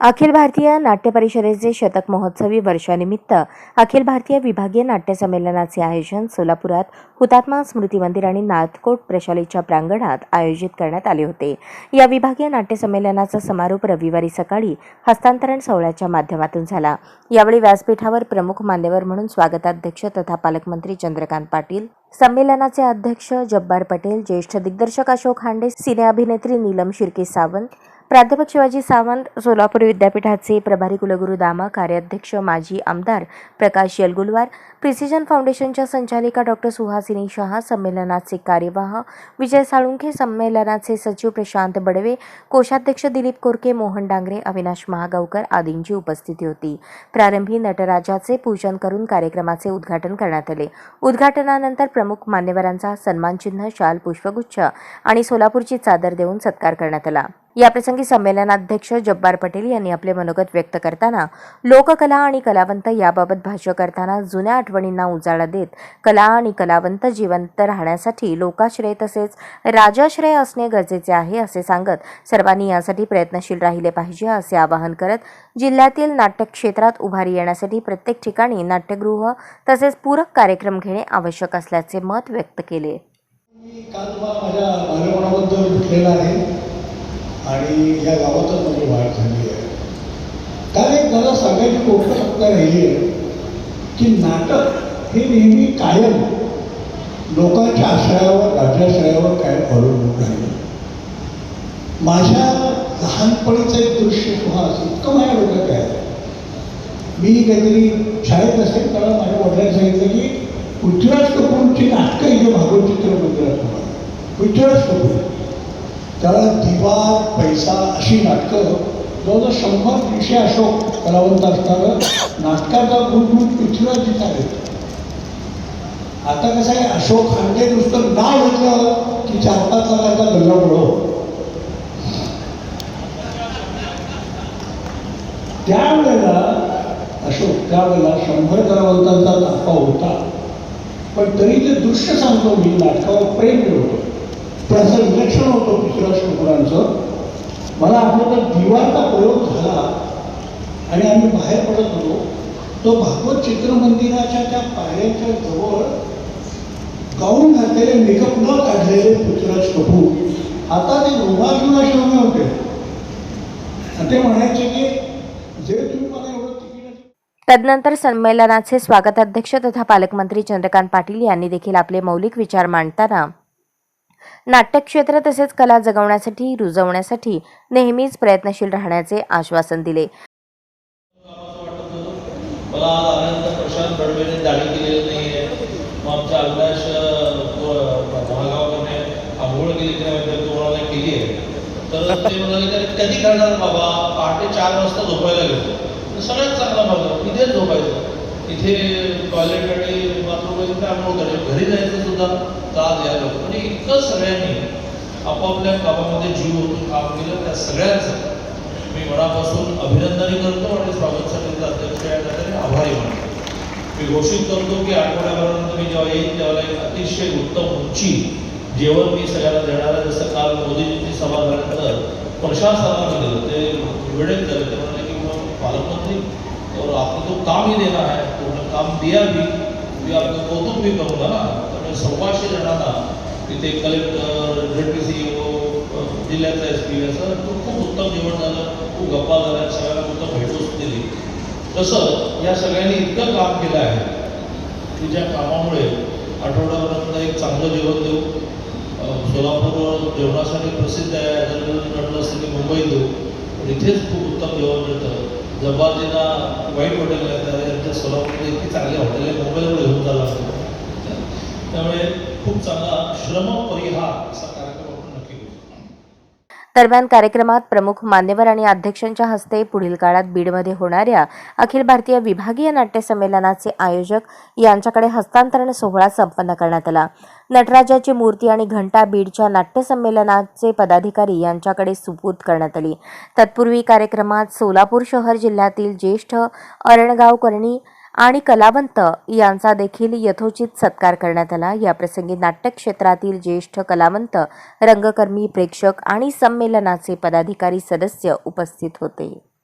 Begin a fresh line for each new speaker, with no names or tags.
अखिल भारतीय नाट्य परिषदेचे शतक महोत्सवी वर्षानिमित्त अखिल भारतीय विभागीय नाट्य संमेलनाचे आयोजन सोलापुरात हुतात्मा स्मृती मंदिर आणि नाथकोट प्रशालेच्या प्रांगणात आयोजित करण्यात आले होते. या विभागीय नाट्य संमेलनाचा समारोप रविवारी सकाळी हस्तांतरण सोहळ्याच्या माध्यमातून झाला. यावेळी व्यासपीठावर प्रमुख मान्यवर म्हणून स्वागताध्यक्ष तथा पालकमंत्री चंद्रकांत पाटील संमेलनाचे अध्यक्ष जब्बार पटेल ज्येष्ठ दिग्दर्शक अशोक हांडे सिने अभिनेत्री नीलम शिर्के सावंत प्राध्यापक शिवाजी सावंत सोलापूर विद्यापीठाचे प्रभारी कुलगुरू दामा कार्याध्यक्ष माजी आमदार प्रकाश यलगुलवार प्रिसिजन फाउंडेशनच्या संचालिका डॉक्टर सुहासिनी शहा संमेलनाचे कार्यवाह विजय साळुंखे संमेलनाचे सचिव प्रशांत बडवे कोषाध्यक्ष दिलीप कोरके मोहन डांगरे अविनाश महागावकर आदींची उपस्थिती होती. प्रारंभी नटराजाचे पूजन करून कार्यक्रमाचे उद्घाटन करण्यात आले. उद्घाटनानंतर प्रमुख मान्यवरांचा सन्मानचिन्ह शाल पुष्पगुच्छ आणि सोलापूरची चादर देऊन सत्कार करण्यात आला. याप्रसंगी संमेलनाध्यक्ष जब्बार पटेल यांनी आपले मनोगत व्यक्त करताना लोककला आणि कलावंत याबाबत भाष्य करताना जुन्या आठवणींना उजाळा देत कला आणि कलावंत जिवंत राहण्यासाठी लोकाश्रय तसेच राजाश्रय असणे गरजेचे आहे असे सांगत सर्वांनी यासाठी प्रयत्नशील राहिले पाहिजे असे आवाहन करत जिल्ह्यातील नाट्य क्षेत्रात उभारी येण्यासाठी प्रत्येक ठिकाणी नाट्यगृह तसेच पूरक कार्यक्रम घेणे आवश्यक असल्याचे मत व्यक्त केले.
काल तुम्हाला माझ्या आहे. आणि या गावातच माझी वाढ झाली आहे. कारण एक मला सांगायची गोष्ट फक्त राहिली आहे की नाटक हे नेहमी कायम लोकांच्या आश्रयावर राज्याश्रयावर कायम अवलंबून राहिलं. माझ्या लहानपणीचं एक दृश्य सुहास इतकं माझ्या डोक्यात आहे. मी काहीतरी शाळेत असेल त्याला माझ्या वडिलांनी सांगितलं की पृथ्वीराज कपूरची नाटकं इथे भागवत चित्र मंदिरात पृथ्वीराज कपूर. त्याला दिवा पैसा अशी नाटकं जवळजवळ शंभर दीडशे अशोक कलावंत असणारं नाटकाचा गुणगुण पिक्चर तिथं आहे. आता कसं आहे अशोक खांडे नुसतं नाव घेतलं की चार पाच लाखाचा गल्ला पडो त्यावेळेला अशोक त्यावेळेला शंभर कलावंतांचा ताफा होता. पण तरी ते दृश्य सांगतो मी नाटकावर प्रेम होतं त्याचं इलेक्शन होतं पृथ्वीराज कपूरांचं मला आठवतं दिवाळचा प्रयोग झाला आणि आम्ही बाहेर पडत होतो. तो भागवत चित्र मंदिराच्या त्या पायऱ्यांच्या जवळ गाऊन घातलेले मेकअप न काढलेले पृथ्वीराज कपूर आता ते रोगार्जुना शिवणे होते. ते म्हणायचे की जे तुम्ही मला एवढं
तदनंतर संमेलनाचे स्वागताध्यक्ष तथा पालकमंत्री चंद्रकांत पाटील यांनी देखील आपले मौलिक विचार मांडताना नाट्यक्षेत्र तसेच कला जगवण्यासाठी रुजवण्यासाठी नेहमीच प्रयत्नशील राहण्याचे आश्वासन दिले.
मला आनंद प्रशांत बडवेने केलेली नाही आहे मग आमच्या अविनाश आंघोळ केली त्याबद्दल तुम्हाला केली आहे? तर ते म्हणाले की कधी करणार बाबा? पहाटे चार वाजता झोपायला गेलो. सगळ्यात चांगला भाग इथेच झोपायचं. इथे टॉयलेट आणि बाथरूम आहे काय आंघोळ घरी जायचं सुद्धा त्रास यायला होतो. म्हणजे इतकं सगळ्यांनी आपापल्या कामामध्ये जीव होतो काम केलं त्या सगळ्यांचं मी मनापासून अभिनंदनही करतो आणि स्वागत समितीचा अध्यक्ष या ठिकाणी आभारी मानतो. मी घोषित करतो की आठवड्यापर्यंत मी जेव्हा येईल तेव्हा एक अतिशय उत्तम उंची जेवण मी सगळ्यांना देणार आहे. जसं काल मोदीजींची सभा झाल्यानंतर प्रशासनाला दिलं ते वेळेत झालं म्हणाले की मग पालकमंत्री और आपको तो काम ही देना है तो काम दिया भी मी आपलं कौतुक भी करूंगा ना. त्यामुळे सव्वाशे जणांना तिथे collector Z P C O जिल्ह्याचा एस पी असं तो खूप उत्तम जेवण झालं. खूप गप्पा झाल्या. सगळ्यांना उत्तम भेटवस्तू दिली. तसं या सगळ्यांनी इतकं काम केलं आहे की ज्या कामामुळे आठवड्यापर्यंत एक चांगलं जेवण देऊ. सोलापूर जेवणासाठी प्रसिद्ध आहे. जर म्हटलं असतं की मुंबईत देऊ. पण इथेच खूप उत्तम जेवण मिळतं. जब्बारजींना वाईट हॉटेल आहेत सोलापूरमध्ये इतकी चांगली हॉटेल आहे मोबाईलवर घेऊन झाला असतो. त्यामुळे खूप चांगला श्रम परिहार असा कार्यक्रम आपण नक्की करू
दरम्यान कार्यक्रमात प्रमुख मान्यवर आणि अध्यक्षांच्या हस्ते पुढील काळात बीडमध्ये होणाऱ्या अखिल भारतीय विभागीय नाट्य संमेलनाचे आयोजक यांच्याकडे हस्तांतरण सोहळा संपन्न करण्यात आला. नटराजाची मूर्ती आणि घंटा बीडच्या नाट्य संमेलनाचे पदाधिकारी यांच्याकडे सुपूर्द करण्यात आली. तत्पूर्वी कार्यक्रमात सोलापूर शहर जिल्ह्यातील ज्येष्ठ अरणगावकर्णी आणि कलावंत यांचा देखील यथोचित सत्कार करण्यात आला. याप्रसंगी नाट्य क्षेत्रातील ज्येष्ठ कलावंत रंगकर्मी प्रेक्षक आणि संमेलनाचे पदाधिकारी सदस्य उपस्थित होते.